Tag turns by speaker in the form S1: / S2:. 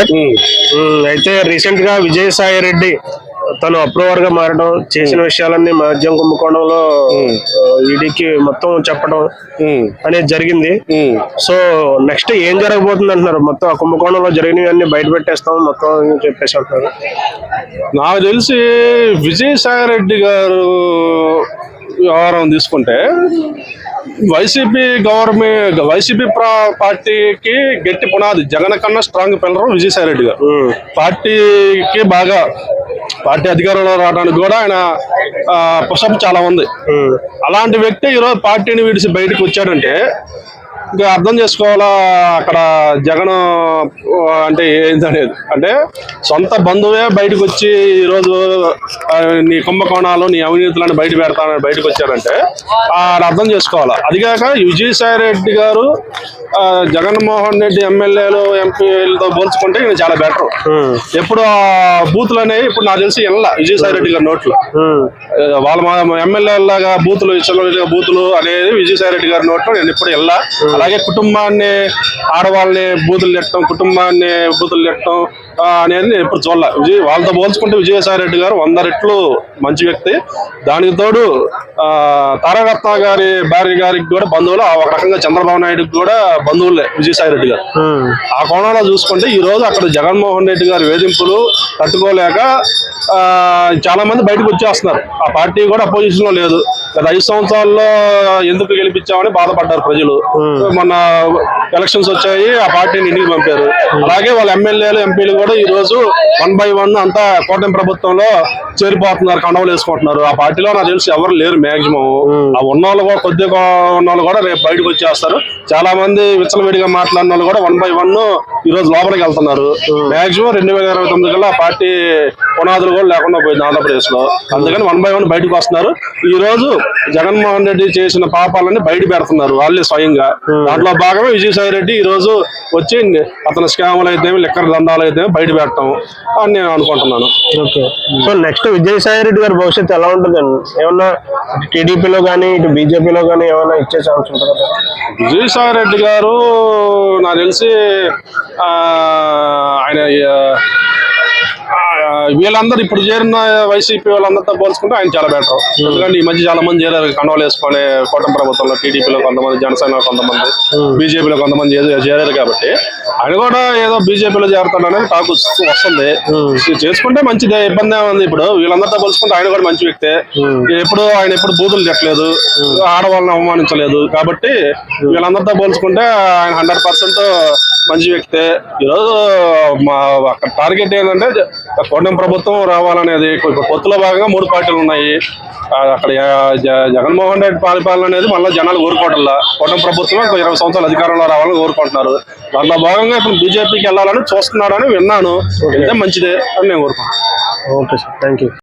S1: Sir? అయితే రీసెంట్గా విజయసాయి రెడ్డి తను అప్రూవర్గా మారడం చేసిన విషయాలన్నీ మద్యం కుంభకోణంలో ఈడీకి మొత్తం చెప్పడం అనేది జరిగింది. సో నెక్స్ట్ ఏం జరగబోతుంది అంటున్నారు? మొత్తం ఆ కుంభకోణంలో జరిగినవన్నీ బయట పెట్టేస్తాం మొత్తం చెప్పేసి అంటున్నారు.
S2: నాకు తెలిసి విజయసాయి రెడ్డి గారు వ్యవహారం తీసుకుంటే వైసీపీ గవర్నమెంట్ వైసీపీ ప్రా- పార్టీకి గట్టి పునాది. జగన్ కన్నా స్ట్రాంగ్ పిల్లరు విజయసాయి రెడ్డి గారు పార్టీకి బాగా పార్టీ అధికారంలో రావడానికి కూడా ఆయన పుషప్ చాలా ఉంది. అలాంటి వ్యక్తి ఈరోజు పార్టీని విడిచి బయటకు వచ్చాడంటే ఇంకా అర్థం చేసుకోవాలా అక్కడ జగన్ అంటే ఏందనేది? అంటే సొంత బంధువే బయటకు వచ్చి ఈరోజు నీ కుంభకోణాలు నీ అవినీతులను బయట పెడతానని బయటకు వచ్చాడంటే ఆడ అర్థం చేసుకోవాలా? అదిగాక విజయసాయి రెడ్డి గారు జగన్మోహన్ రెడ్డి ఎమ్మెల్యేలు ఎంపీలతో పోల్చుకుంటే ఈయన చాలా బెటర్. ఎప్పుడు ఆ బూతులు అనేవి ఇప్పుడు నాకు తెలిసి వెళ్ళ విజయసాయి రెడ్డి గారి నోట్లో. వాళ్ళ ఎమ్మెల్యేలాగా బూతులు ఇచ్చలుగా బూతులు అనేది విజయసాయి రెడ్డి గారి నోట్లో నేను ఇప్పుడు వెళ్ళా అలాగే కుటుంబాన్ని ఆడవాళ్ళని బూతులు తిట్టడం కుటుంబాన్ని బూతులు తిట్టడం అనేది నేను ఎప్పుడు చూడాల. విజయ్ వాళ్ళతో పోల్చుకుంటే విజయసాయి రెడ్డి గారు వంద రెట్లు మంచి వ్యక్తి. దానికి తోడు తారకర్త గారి భార్య గారికి కూడా బంధువులు ఆ ఒక రకంగా చంద్రబాబు నాయుడుకి కూడా బంధువులే విజయసాయి రెడ్డి గారు. ఆ కోణంలో చూసుకుంటే ఈ రోజు అక్కడ జగన్మోహన్ రెడ్డి గారి వేధింపులు తట్టుకోలేక చాలా మంది బయటకు వచ్చేస్తున్నారు. ఆ పార్టీ కూడా అపోజిషన్లో లేదు. గత ఐదు సంవత్సరాల్లో ఎందుకు గెలిపించామని బాధపడ్డారు ప్రజలు. మొన్న ఎలక్షన్స్ వచ్చాయి ఆ పార్టీని ఇంటికి పంపారు. అలాగే వాళ్ళ ఎమ్మెల్యేలు ఎంపీలు కూడా ఈ రోజు వన్ బై వన్ అంతా కూటమి ప్రభుత్వంలో చేరిపోతున్నారు కండవలు వేసుకుంటున్నారు. ఆ పార్టీలో నాకు తెలిసి ఎవరు లేరు మాక్సిమం ఆ ఉన్న వాళ్ళు కూడా కొద్దిగా ఉన్న వాళ్ళు కూడా రేపు బయటకు వచ్చేస్తారు. చాలా మంది విచ్చలవిడిగా మాట్లాడిన వాళ్ళు కూడా వన్ బై వన్ ఈ రోజు లోపలికి వెళ్తున్నారు. మాక్సిమం రెండు వేల ఇరవై తొమ్మిది కల్లా ఆ పార్టీ పునాదులు కూడా లేకుండా పోయింది ఆంధ్రప్రదేశ్లో అందుకని వన్ బై వన్ బయటకు వస్తున్నారు. ఈ రోజు జగన్మోహన్ రెడ్డి చేసిన పాపాలని బయట పెడుతున్నారు. వాళ్ళే స్వయంగా. దాంట్లో భాగమే విజయసాయి రెడ్డి ఈ రోజు వచ్చి అతని స్కాములు అయితే లిక్కర్ దందాలు అయితే బయట పెట్టడం అని నేను అనుకుంటున్నాను.
S1: Okay. So next Vijayasai Reddy గారి భవిష్యత్తు ఎలా ఉంటుందండి ఏమన్నా టీడీపీలో కానీ ఇటు బీజేపీలో కానీ ఏమైనా ఇచ్చే ఛాన్స్ ఉంటుందా?
S2: విజయసాయి రెడ్డి గారు నాకు తెలిసి ఆ, ఆయన వీళ్ళందరూ ఇప్పుడు చేరిన వైసీపీ వాళ్ళందరితో పోల్చుకుంటే ఆయన చాలా బెటర్ ఎందుకంటే ఈ మధ్య చాలా మంది చేరారు. కండవాలు వేసుకొని కూటమి ప్రభుత్వంలో టీడీపీలో కొంతమంది జనసేన కొంతమంది బీజేపీలో కొంతమంది చేరారు- కాబట్టి ఆయన కూడా ఏదో బీజేపీలో చేరుతాడు అనేది టాక్ వస్తు- వస్తుంది చేసుకుంటే మంచిదే ఇబ్బంది ఏముంది ఇప్పుడు. వీళ్ళందరితో పోల్చుకుంటే ఆయన కూడా మంచి వ్యక్తే. ఎప్పుడు ఆయన ఎప్పుడు బూతులు తిట్టలేదు. ఆడవాళ్ళని అవమానించలేదు. కాబట్టి వీళ్ళందరితో పోల్చుకుంటే ఆయన హండ్రెడ్ పర్సెంట్ మంచి వ్యక్తే. ఈరోజు మా అక్కడ టార్గెట్ ఏంటంటే కొండం ప్రభుత్వం రావాలనేది ఇప్పుడు పొత్తులో భాగంగా మూడు పార్టీలు ఉన్నాయి. అక్కడ జగన్మోహన్ రెడ్డి పరిపాలన అనేది మళ్ళీ జనాలు కోరుకోవట్లా కొండం ప్రభుత్వం ఇరవై సంవత్సరాలు అధికారంలో రావాలని కోరుకుంటున్నారు. దాంట్లో భాగంగా ఇప్పుడు బీజేపీకి వెళ్ళాలని చూస్తున్నాడని విన్నాను. అంటే మంచిదే అని నేను కోరుకుంటున్నాను
S1: ఓకే సార్. Thank you